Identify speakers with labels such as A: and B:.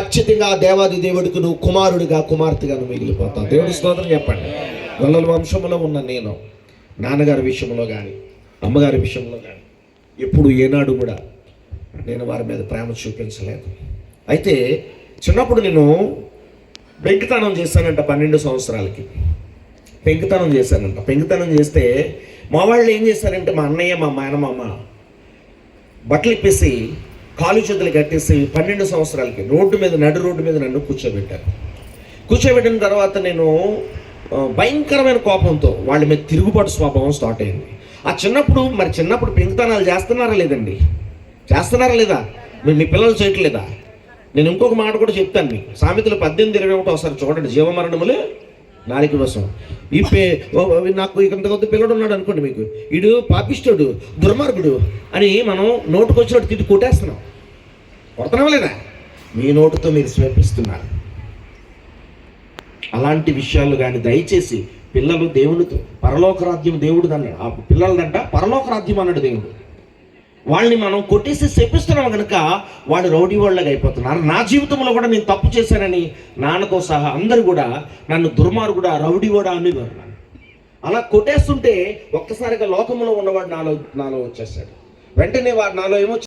A: ఖచ్చితంగా దేవాది దేవుడికి నువ్వు కుమారుడిగా కుమార్తెగా మిగిలిపోతావు. దేవుడి స్తోత్రం చెప్పండి. గొల్లల వంశంలో ఉన్న నేను నాన్నగారి విషయంలో కానీ అమ్మగారి విషయంలో కానీ ఎప్పుడు ఏనాడు కూడా నేను వారి మీద ప్రేమ చూపించలేదు. అయితే చిన్నప్పుడు నేను పెంకుతనం చేశానంట పన్నెండు సంవత్సరాలకి. పెంకుతనం చేశానంట. పెంకుతనం చేస్తే మా వాళ్ళు ఏం చేశారంటే మా అన్నయ్య మా మేనమామ బట్టలు ఇప్పేసి కాలు చేతులు కట్టేసి పన్నెండు సంవత్సరాలకి రోడ్డు మీద నడు రోడ్డు మీద నన్ను కూర్చోబెట్టారు. కూర్చోబెట్టిన తర్వాత నేను భయంకరమైన కోపంతో వాళ్ళ మీద తిరుగుబాటు స్వభావం స్టార్ట్ అయింది. ఆ చిన్నప్పుడు మరి చిన్నప్పుడు పెంకుతనాలు చేస్తున్నారా లేదండి? చేస్తున్నారా లేదా? మీరు మీ పిల్లలు చేయట్లేదా? నేను ఇంకొక మాట కూడా చెప్తాను మీకు. సామెతలు పద్దెనిమిది ఇరవై ఒకటి ఒకసారి చూడండి. జీవమరణములు నాలుగు కోసం. ఈ పే నాకు ఇంత కొద్ది పిల్లడు ఉన్నాడు అనుకోండి మీకు. ఇడు పాపిష్టుడు దుర్మార్గుడు అని మనం నోటుకొచ్చినట్టు తిట్టి కొట్టేస్తున్నాం. కొడుతున్నాం లేదా? మీ నోటుతో మీరు స్వేపిస్తున్నారు అలాంటి విషయాలు కానీ దయచేసి పిల్లలు దేవునితో పరలోకరాజ్యం దేవుడు అన్నాడు. ఆ పిల్లలదంట పరలోకరాజ్యం అన్నాడు దేవుడు. వాళ్ళని మనం కొట్టేసి శపిస్తున్నాం కనుక వాళ్ళు రౌడీ వాళ్ళగా అయిపోతున్నారు నా జీవితంలో కూడా నేను తప్పు చేశానని నాన్నతో సహా అందరూ కూడా నన్ను దుర్మార్గుడా రౌడీ కూడా అనేవారు నన్ను. అలా కొట్టేస్తుంటే ఒక్కసారిగా లోకంలో ఉన్నవాడు నాలో నాలో వచ్చేసాడు వెంటనే వాడు నాలో ఏమో